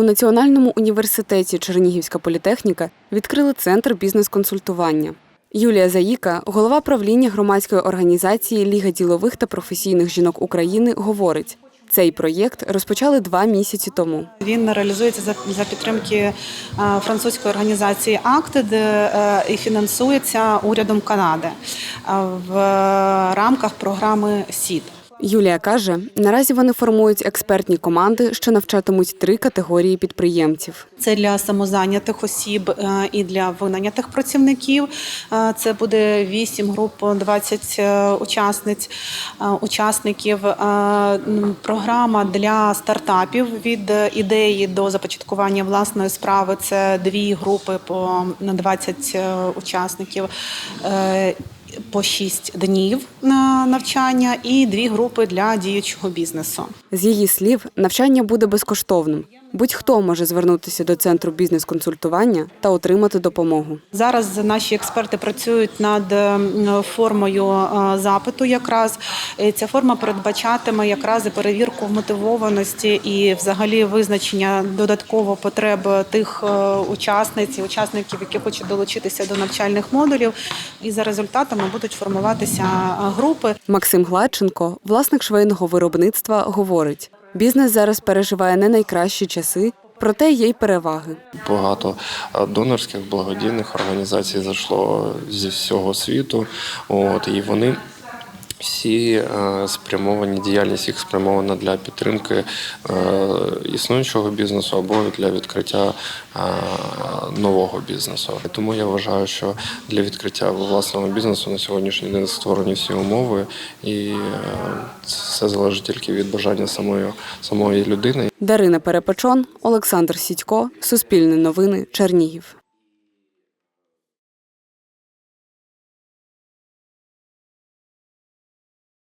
У Національному університеті Чернігівська політехніка відкрили центр бізнес-консультування. Юлія Заїка, голова правління громадської організації Ліга ділових та професійних жінок України, говорить: цей проєкт розпочали два місяці тому. Він реалізується за, підтримки е, французької організації АКТ е, і фінансується урядом Канади е, в рамках програми СІД. Юлія каже, наразі вони формують експертні команди, що навчатимуть три категорії підприємців. Це для самозайнятих осіб е, і для винайнятих працівників. Е, Це буде 8 груп, 20 е, учасниць, учасників. Програма для стартапів від ідеї до започаткування власної справи. Це дві групи по 20 е, учасників. По 6 днів на навчання і дві групи для діючого бізнесу. З її слів, навчання буде безкоштовним. Будь-хто може звернутися до центру бізнес-консультування та отримати допомогу. Зараз наші експерти працюють над формою е, запиту. Якраз ця форма передбачатиме якраз і перевірку вмотивованості і, взагалі, визначення додатково потреб тих е, учасниць і учасників, які хочуть долучитися до навчальних модулів. І за результатами будуть формуватися е, групи. Максим Гладченко, власник швейного виробництва, говорить: бізнес зараз переживає не найкращі часи, проте є й переваги. Багато е, донорських благодійних організацій зайшло зі всього світу. От і вони всі е, спрямовані, діяльність їх спрямована для підтримки е, існуючого бізнесу або для відкриття е, нового бізнесу. Тому я вважаю, що для відкриття власного бізнесу на сьогоднішній день створені всі умови, і це залежить тільки від бажання самої, самої людини. Дарина Перепечон, Олександр Сідько, Суспільне новини, Чернігів.